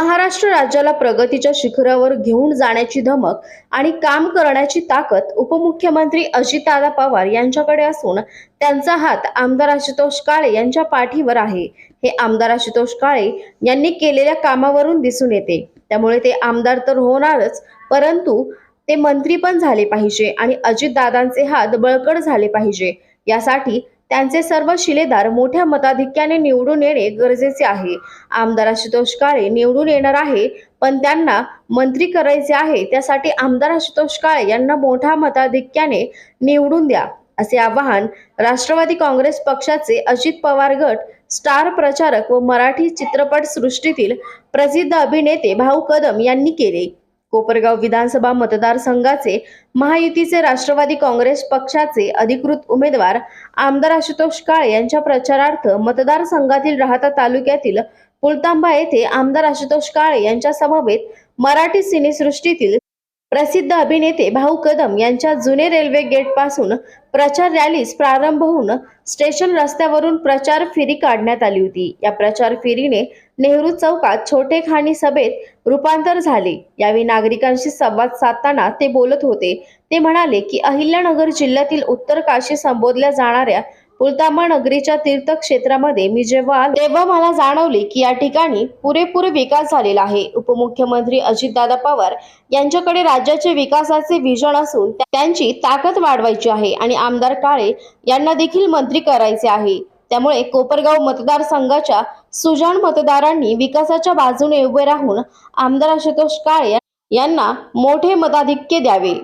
महाराष्ट्र राज्याला प्रगतीच्या शिखरावर घेऊन जाण्याची धमक आणि काम करण्याची ताकद उपमुख्यमंत्री अजितदादा पवार यांच्याकडे असून त्यांचा हात आमदार आशुतोष काळे यांच्या पाठीवर आहे. हे आमदार आशुतोष काळे यांनी केलेल्या कामावरून दिसून येते. त्यामुळे ते आमदार तर होणारच परंतु ते मंत्री पण झाले पाहिजे आणि अजितदादांचे हात बळकट झाले पाहिजे. यासाठी त्यांचे सर्व शिलेदार मोठ्या मताधिक्याने निवडून येणे गरजेचे आहे. आमदार आशुतोष काळे निवडून येणार आहे पण त्यांना मंत्री करायचे आहे त्यासाठी आमदार आशुतोष काळे यांना मोठ्या मताधिक्याने निवडून द्या असे आवाहन राष्ट्रवादी काँग्रेस पक्षाचे अजित पवार गट स्टार प्रचारक व मराठी चित्रपट सृष्टीतील प्रसिद्ध अभिनेते भाऊ कदम यांनी केले. कोपरगाव विधानसभा मतदारसंघाचे महायुतीचे राष्ट्रवादी काँग्रेस पक्षाचे अधिकृत उमेदवार आमदार आशुतोष काळे यांच्या प्रचारार्थ मतदारसंघातील राहता तालुक्यातील पुलतांबा येथे आमदार आशुतोष काळे यांच्या समवेत मराठी सिनेसृष्टीतील प्रसिद्ध अभिनेते भाऊ कदम यांच्या जुने रेल्वे गेटपासून प्रचार रॅलीस प्रारंभ होऊन स्टेशन रस्त्यावरून प्रचार फेरी काढण्यात आली होती. या प्रचार फेरीने नेहरू चौकात छोटे खाणी सभेत रूपांतर झाले. यावेळी नागरिकांशी संवाद साधताना ते बोलत होते. ते म्हणाले की अहिल्यानगर जिल्ह्यातील उत्तर काशी संबोधल्या जाणाऱ्या पुलतामा नगरीच्या तीर्थक्षेत्रामध्ये मी जेव्हा तेव्हा मला जाणवले की या ठिकाणी पुरेपूर विकास झालेला आहे. उपमुख्यमंत्री अजितदादा पवार यांच्याकडे राज्याचे विकासाचे विजन असून त्यांची ताकद वाढवायची आहे आणि आमदार काळे यांना देखील मंत्री करायचे आहे. त्यामुळे कोपरगाव मतदारसंघाच्या सुजाण मतदारांनी विकासाच्या बाजूने उभे राहून आमदार आशुतोष काळे यांना मोठे मताधिक्य द्यावे.